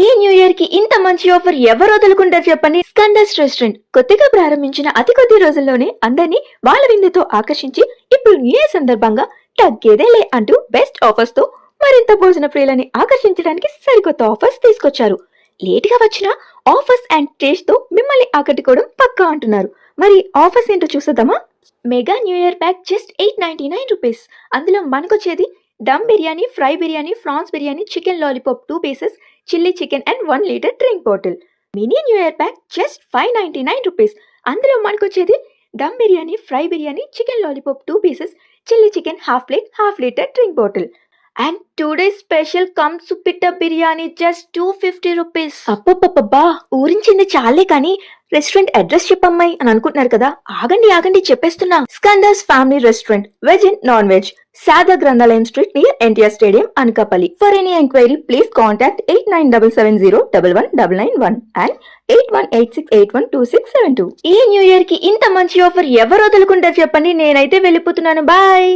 ఈ న్యూ ఇయర్కి ఇంత మంచి ఆఫర్ ఎవరు వదులుకుంటారు చెప్పండి? స్కందస్ రెస్టారెంట్ కొత్తగా ప్రారంభించిన అతి కొద్ది రోజుల్లోనే అందరినీ వాళ్ళ విందుతో ఆకర్షించి ఇప్పుడు న్యూ ఇయర్ సందర్భంగా తగ్గేదేలే అంటూ బెస్ట్ ఆఫర్స్తో మరింత భోజన ప్రియులని ఆకర్షించడానికి సరికొత్త ఆఫర్స్ తీసుకొచ్చారు. లేట్గా వచ్చిన ఆఫర్స్ అండ్ టేస్ట్తో మిమ్మల్ని ఆకట్టుకోవడం పక్కా అంటున్నారు. మరి ఆఫర్స్ ఏంటో చూసేద్దామా? Mega new year pack just eight ninety nine rupees. అందులో మనకొచ్చేది dum biryani fry biryani prawns biryani chicken lollipop two pieces chilli chicken and one litre drink bottle mini new year pack just five ninety nine rupees అందులో మనకొచ్చేది dum biryani fry biryani chicken lollipop two pieces chilli chicken half plate half litre drink bottle and two days special come సుపిట్ట biryani just two fifty rupees అప్పప్పబ్బా ఊరించింది చాలే కానీ restaurant address చెప్పమ్మాయి అని అనుకుంటున్నారు కదా? ఆగండి ఆగండి చెప్పేస్తున్నా. స్కందర్స్ family restaurant veg and non veg సాదా గ్రంథాలయం street near NTR stadium Anakapalli. For any enquiry please contact eight nine double seven zero double one double nine one and eight one eight six eight one two six seven two ఈ new ఇయర్కి ఇంత మంచి offer ఎవరు వదులుకుంటారు చెప్పండి? నేనైతే వెళ్ళిపోతున్నాను. Bye